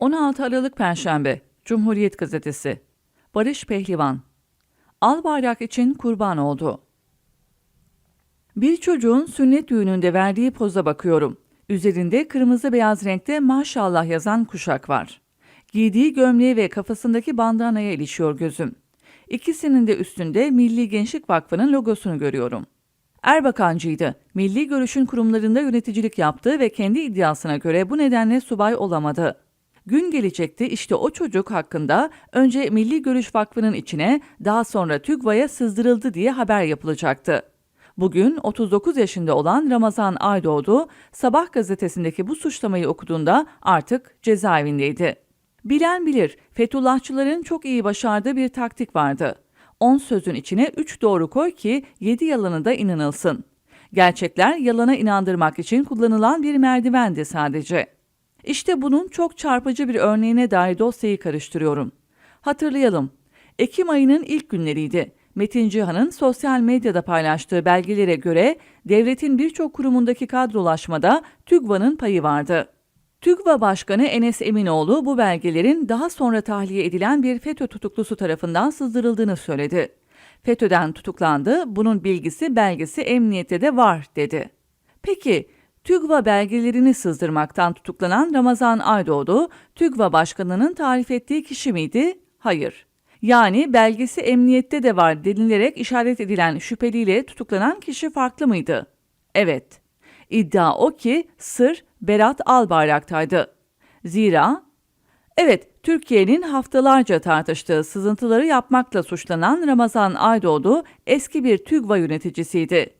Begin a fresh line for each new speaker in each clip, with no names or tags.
16 Aralık Perşembe Cumhuriyet Gazetesi Barış Pehlivan Al bayrak için kurban oldu. Bir çocuğun sünnet düğününde verdiği poza bakıyorum. Üzerinde kırmızı beyaz renkte maşallah yazan kuşak var. Giydiği gömleğe ve kafasındaki bandanaya ilişiyor gözüm. İkisinin de üstünde Milli Gençlik Vakfı'nın logosunu görüyorum. Erbakancıydı. Milli Görüş'ün kurumlarında yöneticilik yaptı ve kendi iddiasına göre bu nedenle subay olamadı. Gün gelecekti işte o çocuk hakkında önce Milli Görüş Vakfı'nın içine daha sonra TÜGVA'ya sızdırıldı diye haber yapılacaktı. Bugün 39 yaşında olan Ramazan Aydoğdu, Sabah gazetesindeki bu suçlamayı okuduğunda artık cezaevindeydi. Bilen bilir, Fethullahçıların çok iyi başardığı bir taktik vardı. 10 sözün içine 3 doğru koy ki 7 yalanı da inanılsın. Gerçekler yalana inandırmak için kullanılan bir merdivendi sadece. İşte bunun çok çarpıcı bir örneğine dair dosyayı karıştırıyorum. Hatırlayalım. Ekim ayının ilk günleriydi. Metin Cihan'ın sosyal medyada paylaştığı belgelere göre devletin birçok kurumundaki kadrolaşmada TÜGVA'nın payı vardı. TÜGVA Başkanı Enes Eminoğlu bu belgelerin daha sonra tahliye edilen bir FETÖ tutuklusu tarafından sızdırıldığını söyledi. FETÖ'den tutuklandı, bunun bilgisi belgesi emniyette de var dedi. Peki TÜGVA belgelerini sızdırmaktan tutuklanan Ramazan Aydoğdu, TÜGVA Başkanı'nın tarif ettiği kişi miydi? Hayır. Yani belgesi emniyette de var denilerek işaret edilen şüpheliyle tutuklanan kişi farklı mıydı? Evet. İddia o ki sır Berat Albayrak'taydı. Zira Evet, Türkiye'nin haftalarca tartıştığı sızıntıları yapmakla suçlanan Ramazan Aydoğdu eski bir TÜGVA yöneticisiydi.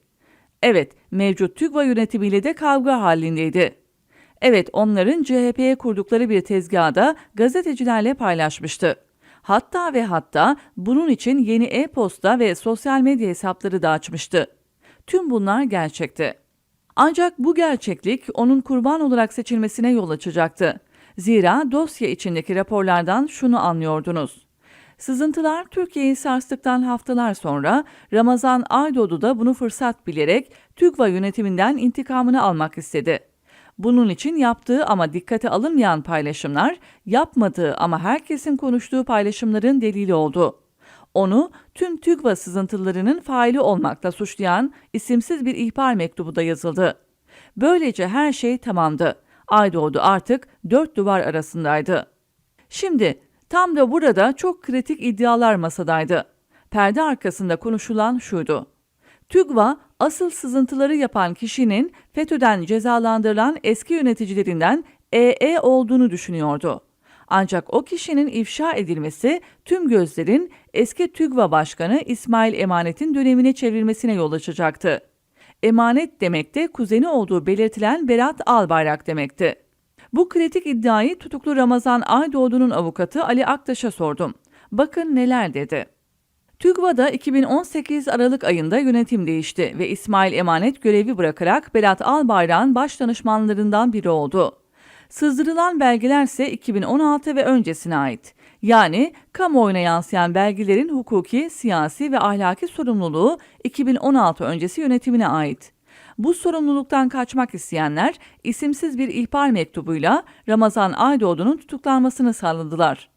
Evet, mevcut TÜGVA yönetimiyle de kavga halindeydi. Evet, onların CHP'ye kurdukları bir tezgahda gazetecilerle paylaşmıştı. Hatta ve hatta bunun için yeni e-posta ve sosyal medya hesapları da açmıştı. Tüm bunlar gerçekti. Ancak bu gerçeklik onun kurban olarak seçilmesine yol açacaktı. Zira dosya içindeki raporlardan şunu anlıyordunuz. Sızıntılar Türkiye'yi sarstıktan haftalar sonra Ramazan Aydoğdu da bunu fırsat bilerek TÜGVA yönetiminden intikamını almak istedi. Bunun için yaptığı ama dikkate alınmayan paylaşımlar, yapmadığı ama herkesin konuştuğu paylaşımların delili oldu. Onu tüm TÜGVA sızıntılarının faili olmakla suçlayan isimsiz bir ihbar mektubu da yazıldı. Böylece her şey tamamdı. Aydoğdu artık dört duvar arasındaydı. Şimdi tam da burada çok kritik iddialar masadaydı. Perde arkasında konuşulan şuydu. TÜGVA asıl sızıntıları yapan kişinin FETÖ'den cezalandırılan eski yöneticilerinden EE olduğunu düşünüyordu. Ancak o kişinin ifşa edilmesi tüm gözlerin eski TÜGVA Başkanı İsmail Emanet'in dönemine çevrilmesine yol açacaktı. Emanet demek de kuzeni olduğu belirtilen Berat Albayrak demekti. Bu kritik iddiayı tutuklu Ramazan Aydoğdu'nun avukatı Ali Aktaş'a sordum. Bakın neler dedi. TÜGVA'da 2018 Aralık ayında yönetim değişti ve İsmail Emanet görevi bırakarak Berat Albayrak'ın baş danışmanlarından biri oldu. Sızdırılan belgeler ise 2016 ve öncesine ait. Yani kamuoyuna yansıyan belgelerin hukuki, siyasi ve ahlaki sorumluluğu 2016 öncesi yönetimine ait. Bu sorumluluktan kaçmak isteyenler isimsiz bir ihbar mektubuyla Ramazan Aydoğdu'nun tutuklanmasını sağladılar.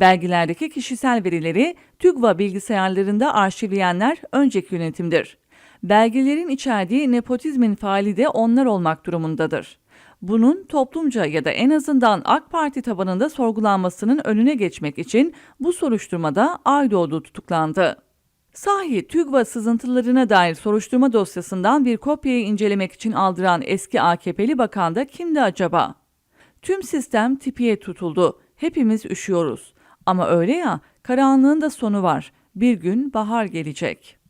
Belgelerdeki kişisel verileri TÜGVA bilgisayarlarında arşivleyenler önceki yönetimdir. Belgelerin içerdiği nepotizmin faali de onlar olmak durumundadır. Bunun toplumca ya da en azından AK Parti tabanında sorgulanmasının önüne geçmek için bu soruşturmada Aydoğdu tutuklandı. Sahi TÜGVA sızıntılarına dair soruşturma dosyasından bir kopyayı incelemek için aldıran eski AKP'li bakan da kimdi acaba? Tüm sistem tipiye tutuldu. Hepimiz üşüyoruz. Ama öyle ya, karanlığın da sonu var. Bir gün bahar gelecek.''